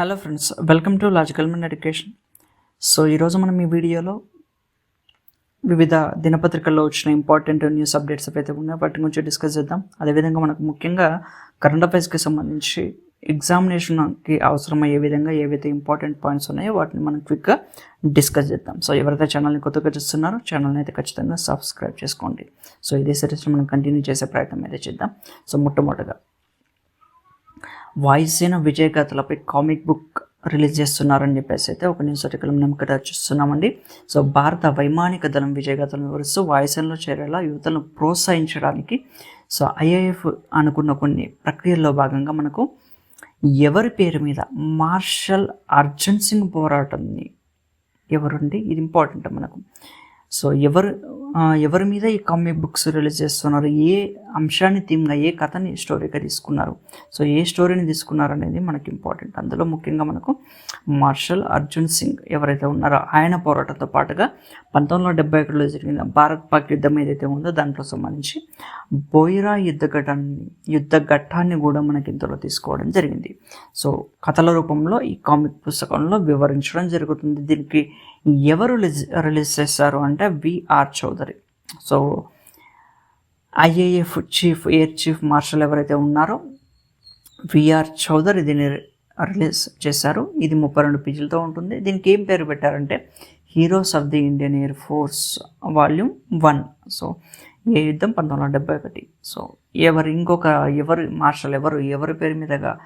Hello friends welcome to logical men education. So ఈరోజు మనం ఈ వీడియోలో వివిధ దినపత్రికల్లో వచ్చిన ఇంపార్టెంట్ న్యూస్ అప్డేట్స్ అయితే ఉన్నాయో. వాటి గురించి డిస్కస్ చేద్దాం. అదేవిధంగా మనకు ముఖ్యంగా కరెంట్ అఫైర్స్కి సంబంధించి ఎగ్జామినేషన్కి అవసరమయ్యే విధంగా ఏవైతే ఇంపార్టెంట్ పాయింట్స్ ఉన్నాయో వాటిని మనం క్విక్గా డిస్కస్ చేద్దాం. సో ఎవరైతే ఛానల్ని కొత్తగా చూస్తున్నారో ఛానల్ని అయితే ఖచ్చితంగా సబ్స్క్రైబ్ చేసుకోండి. సో ఇదే సిరీస్లో మనం కంటిన్యూ చేసే ప్రయత్నం అయితే చేద్దాం. సో మొట్టమొదటిగా వాయుసేన విజయ గాథలపై కామిక్ బుక్ రిలీజ్ చేస్తున్నారని చెప్పేసి అయితే ఒక న్యూస్ ఆర్టికల్ మనం ఇక్కడ చూస్తున్నామండి. సో భారత వైమానిక దళం విజయగాథలను వివరిస్తూ వాయుసేనలో చేరేలా యువతను ప్రోత్సహించడానికి సో ఐఏఎఫ్ అనుకున్న కొన్ని ప్రక్రియల్లో భాగంగా మనకు ఎవరి పేరు మీద మార్షల్ అర్జున్ సింగ్ పోరాటంని ఎవరండి? ఇది ఇంపార్టెంట్ మనకు. సో ఎవరు ఎవరి మీద ఈ కామిక్ బుక్స్ రిలీజ్ చేస్తున్నారు? ఏ అంశాన్ని థీమ్గా ఏ కథని స్టోరీగా తీసుకున్నారు. సో ఏ స్టోరీని తీసుకున్నారు అనేది మనకి ఇంపార్టెంట్. అందులో ముఖ్యంగా మనకు మార్షల్ అర్జున్ సింగ్ ఎవరైతే ఉన్నారో ఆయన పోరాటంతో పాటుగా పంతొమ్మిది వందల డెబ్బై ఒకటిలో జరిగిన భారత్ పాక్ యుద్ధం ఏదైతే ఉందో దాంట్లో సంబంధించి బోయిరా యుద్ధ ఘటాన్ని యుద్ధ ఘట్టాన్ని కూడా మనకి ఇందులో తీసుకోవడం జరిగింది. సో కథల రూపంలో ఈ కామిక్ పుస్తకంలో వివరించడం జరుగుతుంది. దీనికి ఎవరు రిలీజ్ రిలీజ్ చేస్తారు అంటే V R Chaudhari. So IAF chief air chief marshal ఎవరైతే ఉన్నారో విఆర్ చౌదరి దీన్ని రిలీజ్ చేశారు. ఇది ముప్పై రెండు పేజీలతో ఉంటుంది. దీనికి ఏం పేరు పెట్టారంటే heroes of the Indian air force volume one so ఏ యుద్ధం? పంతొమ్మిది వందల డెబ్బై ఒకటి. సో ఎవరు ఇంకొక ఎవరు మార్షల్ ఎవరు ఎవరి పేరు మీదగా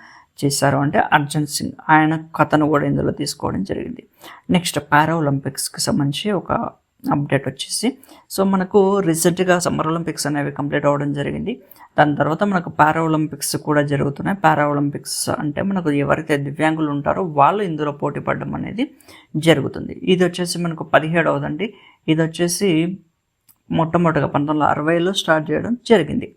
చేశారు అంటే అర్జున్ సింగ్. ఆయన కథను కూడా ఇందులో తీసుకోవడం జరిగింది. నెక్స్ట్ పారా ఒలింపిక్స్కి సంబంధించి ఒక అప్డేట్ వచ్చేసి. సో మనకు రీసెంట్గా సమ్మర్ ఒలింపిక్స్ అనేవి కంప్లీట్ అవ్వడం జరిగింది. దాని తర్వాత మనకు పారా ఒలింపిక్స్ కూడా జరుగుతున్నాయి. పారా ఒలింపిక్స్ అంటే మనకు ఎవరైతే దివ్యాంగులు ఉంటారో వాళ్ళు ఇందులో పోటీ పడడం అనేది జరుగుతుంది. ఇది వచ్చేసి మనకు పదిహేడవదండి. ఇది వచ్చేసి మొట్టమొదటిగా పంతొమ్మిది వందల అరవైలో స్టార్ట్ చేయడం జరిగింది.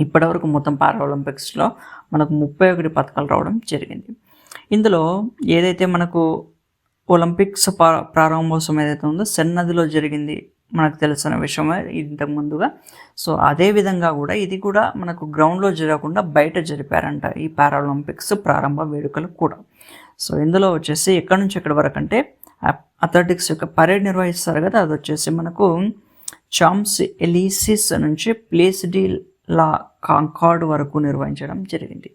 ఇప్పటివరకు మొత్తం పారా ఒలింపిక్స్లో మనకు ముప్పై ఒకటి పథకాలు రావడం జరిగింది. ఇందులో ఏదైతే మనకు ఒలింపిక్స్ ప్రారంభోత్సవం ఏదైతే ఉందో సెన్నదిలో జరిగింది మనకు తెలిసిన విషయమే ఇంతకు ముందుగా. సో అదే విధంగా కూడా ఇది కూడా మనకు గ్రౌండ్లో జరగకుండా బయట జరిపారంట ఈ పారాలింపిక్స్ ప్రారంభ వేడుకలు కూడా. సో ఇందులో వచ్చేసి ఎక్కడి నుంచి ఎక్కడి వరకు అంటే అథ్లెటిక్స్ యొక్క పరేడ్ నిర్వహిస్తారు కదా అది వచ్చేసి మనకు చామ్స్ ఎలీసిస్ నుంచి ప్లేస్ డి లా కాంకార్డ్ వరకు నిర్వహించడం జరిగింది.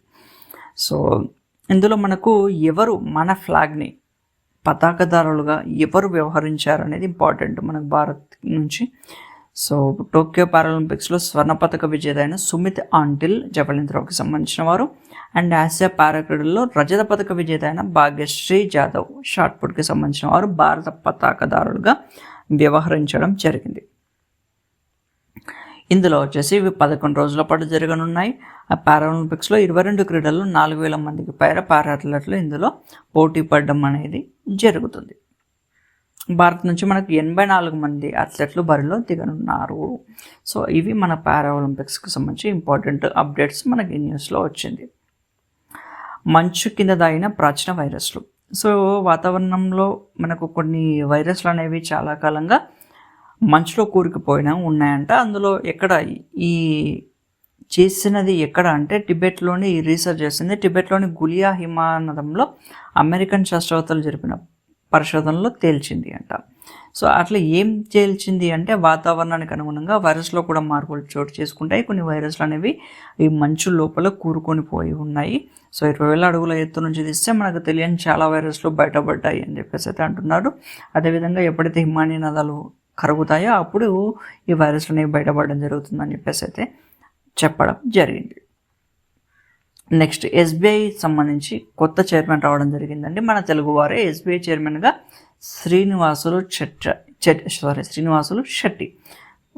సో ఇందులో మనకు ఎవరు మన ఫ్లాగ్ని పతాకదారులుగా ఎవరు వ్యవహరించారు అనేది ఇంపార్టెంట్ మనకు భారత్ నుంచి. సో టోక్యో పారాలింపిక్స్లో స్వర్ణ పథక విజేత అయిన సుమిత్ ఆంటిల్ జవలిన్ త్రోకి సంబంధించిన వారు. అండ్ ఆసియా పారా క్రీడల్లో రజత పథక విజేత అయిన భాగ్యశ్రీ జాదవ్ షార్ట్ పుట్కి సంబంధించిన వారు భారత పతాకదారులుగా వ్యవహరించడం జరిగింది. ఇందులో వచ్చేసి ఇవి పదకొండు రోజుల పాటు జరగనున్నాయి. ఆ పారాలింపిక్స్లో ఇరవై రెండు క్రీడల్లో నాలుగు వేల మందికి పైన పారాథ్లెట్లు ఇందులో పోటీ పడడం అనేది జరుగుతుంది. భారత్ నుంచి మనకు ఎనభై నాలుగు మంది అథ్లెట్లు బరిలో దిగనున్నారు. సో ఇవి మన పారా ఒలింపిక్స్కి సంబంధించి ఇంపార్టెంట్ అప్డేట్స్ మనకి న్యూస్లో వచ్చింది. మంచు కింద దాగిన ప్రాచీన వైరస్లు. సో వాతావరణంలో మనకు కొన్ని వైరస్లు అనేవి చాలా కాలంగా మంచులో కూరుకుపోయిన ఉన్నాయంట. అందులో ఎక్కడ ఈ చేసినది ఎక్కడ అంటే టిబెట్లోని రీసెర్చ్ చేసింది. టిబెట్లోని గులియా హిమానదంలో అమెరికన్ శాస్త్రవేత్తలు జరిపిన పరిశోధనలో తేల్చింది అంట. సో అట్లా ఏం తేల్చింది అంటే వాతావరణానికి అనుగుణంగా వైరస్లో కూడా మార్పులు చోటు చేసుకుంటాయి. కొన్ని వైరస్లు అనేవి ఈ మంచు లోపల కూరుకొని పోయి ఉన్నాయి. సో ఇరవై వేల అడుగుల ఎత్తు నుంచి తీస్తే మనకు తెలియని చాలా వైరస్లు బయటపడ్డాయి అని చెప్పేసి అయితే అంటున్నారు. అదేవిధంగా ఎప్పుడైతే హిమానీ నదాలు కరుగుతాయో అప్పుడు ఈ వైరస్లు అనేవి బయటపడడం జరుగుతుందని చెప్పేసి అయితే చెప్పడం జరిగింది. నెక్స్ట్ ఎస్బీఐ సంబంధించి కొత్త చైర్మన్ రావడం జరిగిందండి. మన తెలుగువారే ఎస్బీఐ చైర్మన్గా శ్రీనివాసులు చెట్ట చెట్ సారీ శ్రీనివాసులు శెట్టి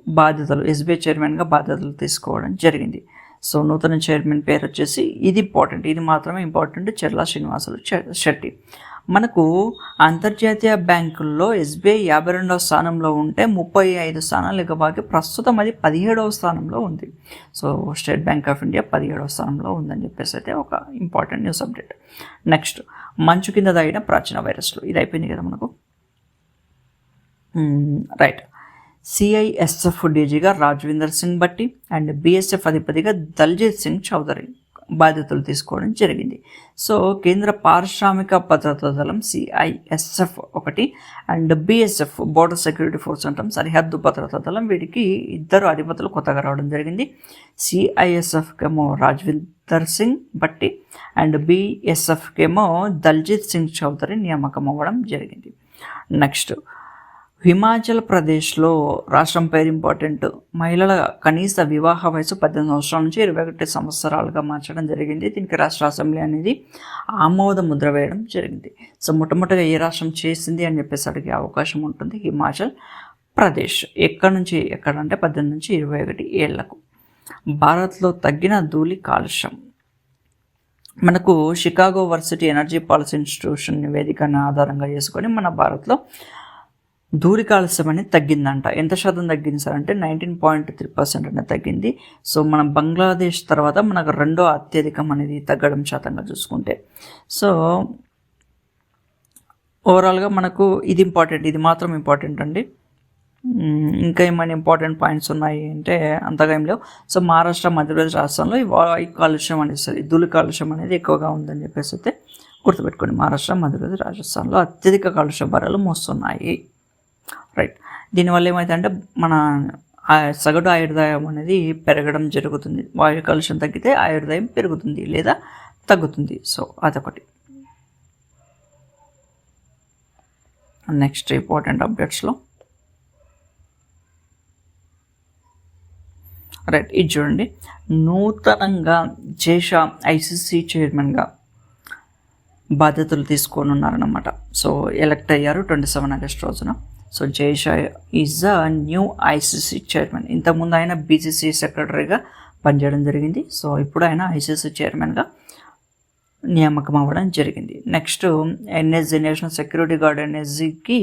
బాధ్యతలు ఎస్బీఐ చైర్మన్గా బాధ్యతలు తీసుకోవడం జరిగింది. సో నూతన చైర్మన్ పేరు వచ్చేసి ఇది ఇంపార్టెంట్. ఇది మాత్రమే ఇంపార్టెంట్ చెర్ల శ్రీనివాసులు శెట్టి. మనకు అంతర్జాతీయ బ్యాంకుల్లో ఎస్బీఐ యాభై రెండవ స్థానంలో ఉంటే ముప్పై ఐదు స్థానాలు ఇకబాకి ప్రస్తుతం అది పదిహేడవ స్థానంలో ఉంది. So state bank of India పదిహేడవ స్థానంలో ఉందని చెప్పేసి అయితే ఒక ఇంపార్టెంట్ న్యూస్ అప్డేట్. నెక్స్ట్ మంచు కింద దాగిన ప్రాచీన వైరస్లు. ఇది అయిపోయింది కదా మనకు? రైట్. సిఐఎస్ఎఫ్ డీజీగా రాజ్విందర్ సింగ్ భట్టి అండ్ బిఎస్ఎఫ్ అధిపతిగా దల్జీత్ సింగ్ చౌదరి. బాధ్యతలు తీసుకోవడం జరిగింది. సో కేంద్ర పారిశ్రామిక భద్రతా దళం సిఐఎస్ఎఫ్ ఒకటి and BSF border security force అంటాం. సరిహద్దు భద్రతా దళం వీటికి ఇద్దరు అధిపతులు కొత్తగా రావడం జరిగింది. సిఐఎస్ఎఫ్కేమో రాజ్వీందర్ సింగ్ బట్టి అండ్ బిఎస్ఎఫ్కేమో దల్జిత్ సింగ్ చౌదరి నియామకం అవ్వడం జరిగింది. నెక్స్ట్ హిమాచల్ ప్రదేశ్లో రాష్ట్రం పేరు ఇంపార్టెంట్. మహిళల కనీస వివాహ వయసు పద్దెనిమిది సంవత్సరాల నుంచి ఇరవై ఒకటి సంవత్సరాలుగా మార్చడం జరిగింది. దీనికి రాష్ట్ర అసెంబ్లీ అనేది ఆమోద ముద్ర వేయడం జరిగింది. సో మొట్టమొదటిగా ఏ రాష్ట్రం చేసింది అని చెప్పేసి అడిగే అవకాశం ఉంటుంది హిమాచల్ ప్రదేశ్. ఎక్కడి నుంచి ఎక్కడంటే పద్దెనిమిది నుంచి ఇరవై ఒకటి ఏళ్ళకు. భారత్లో తగ్గిన ధూళి కాలుష్యం. మనకు Chicago varsity energy policy institution నివేదికను ఆధారంగా చేసుకొని మన భారత్లో ధూళి కాలుష్యం అనేది తగ్గిందంట. ఎంత శాతం తగ్గింది సార్ అంటే నైన్టీన్ పాయింట్ త్రీ పర్సెంట్ అనేది తగ్గింది. సో మనం బంగ్లాదేశ్ తర్వాత మనకు రెండో అత్యధికం అనేది తగ్గడం శాతంగా చూసుకుంటే. సో ఓవరాల్గా మనకు ఇది ఇంపార్టెంట్ ఇది మాత్రం ఇంపార్టెంట్ అండి. ఇంకా ఏమైనా ఇంపార్టెంట్ పాయింట్స్ ఉన్నాయి అంటే అంతగా ఏం లేవు. సో మహారాష్ట్ర మధ్యప్రదేశ్ రాష్ట్రంలో ఈ వాయు కాలుష్యం అనేది ధూళి కాలుష్యం అనేది ఎక్కువగా ఉందని చెప్పేసి అయితే గుర్తుపెట్టుకోండి. మహారాష్ట్ర మధ్యప్రదేశ్ రాజస్థాన్లో అత్యధిక కాలుష్య భారాలు మోస్తున్నాయి. రైట్ దీనివల్ల ఏమైందంటే మన సగటు ఆయుర్దాయం అనేది పెరగడం జరుగుతుంది. వాయు కాలుష్యం తగ్గితే ఆయుర్దాయం పెరుగుతుంది లేదా తగ్గుతుంది. సో అదొకటి. నెక్స్ట్ ఇంపార్టెంట్ అప్డేట్స్లో రైట్ ఇది చూడండి. నూతనంగా జేష ఐసీసీ చైర్మన్గా బాధ్యతలు తీసుకొని ఉన్నారన్నమాట. సో ఎలక్ట్ అయ్యారు ట్వంటీ సెవెన్ ఆగస్ట్ రోజున. So Jay Shah is the new ICC chairman ఇంతకుముందు ఆయన బీసీసీ సెక్రటరీగా పనిచేయడం జరిగింది. సో ఇప్పుడు ఆయన ఐసీసీ చైర్మన్గా నియామకం అవ్వడం జరిగింది. Next NSG national security guard ఎన్ఎస్జికి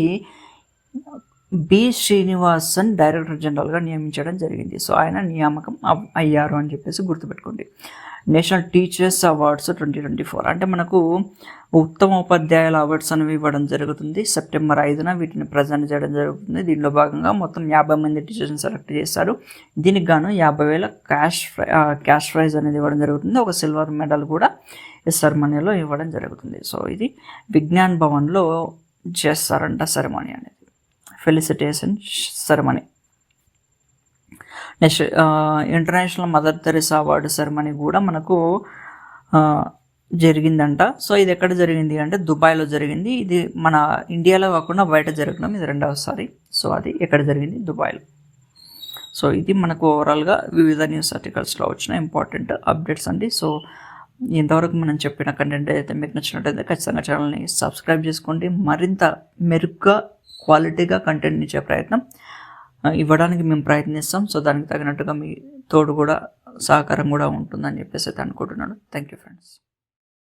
B. Srinivasan director జనరల్గా నియమించడం జరిగింది. సో ఆయన నియామకం అయ్యారు అని చెప్పేసి గుర్తుపెట్టుకోండి. National teachers awards twenty twenty four. అంటే మనకు ఉత్తమ ఉపాధ్యాయుల అవార్డ్స్ అనేవి ఇవ్వడం జరుగుతుంది. సెప్టెంబర్ ఐదున వీటిని ప్రజెంట్ చేయడం జరుగుతుంది. దీనిలో భాగంగా మొత్తం యాభై మంది టీచర్స్ని సెలెక్ట్ చేస్తారు దీనికి గాను యాభై వేల క్యాష్ క్యాష్ ప్రైజ్ అనేది ఇవ్వడం జరుగుతుంది. ఒక సిల్వర్ మెడల్ కూడా ఈ సెరమనీలో ఇవ్వడం జరుగుతుంది. సో ఇది విజ్ఞాన్ భవన్లో చేస్తారంట సెరమనీ అనేది. Felicitation ceremony next international Mother Teresa award ceremony కూడా మనకు జరిగిందంట. సో ఇది ఎక్కడ జరిగింది అంటే దుబాయ్లో జరిగింది. ఇది మన ఇండియాలో కాకుండా బయట జరగడం ఇది రెండవసారి. సో అది ఎక్కడ జరిగింది? దుబాయ్లో. సో ఇది మనకు ఓవరాల్గా వివిధ న్యూస్ ఆర్టికల్స్లో వచ్చిన ఇంపార్టెంట్ అప్డేట్స్ అండి. సో ఇంతవరకు మనం చెప్పిన కంటెంట్ అయితే మీకు నచ్చినట్టయితే ఖచ్చితంగా ఛానల్ని సబ్స్క్రైబ్ చేసుకోండి. మరింత మెరుగ్గా క్వాలిటీగా కంటెంట్ ఇచ్చే ప్రయత్నం ఇవ్వడానికి మేము ప్రయత్నిస్తాం. సో దానికి తగినట్టుగా మీ తోడు కూడా సహకారం కూడా ఉంటుందని చెప్పేసి అయితే అనుకుంటున్నాను. Thank you friends.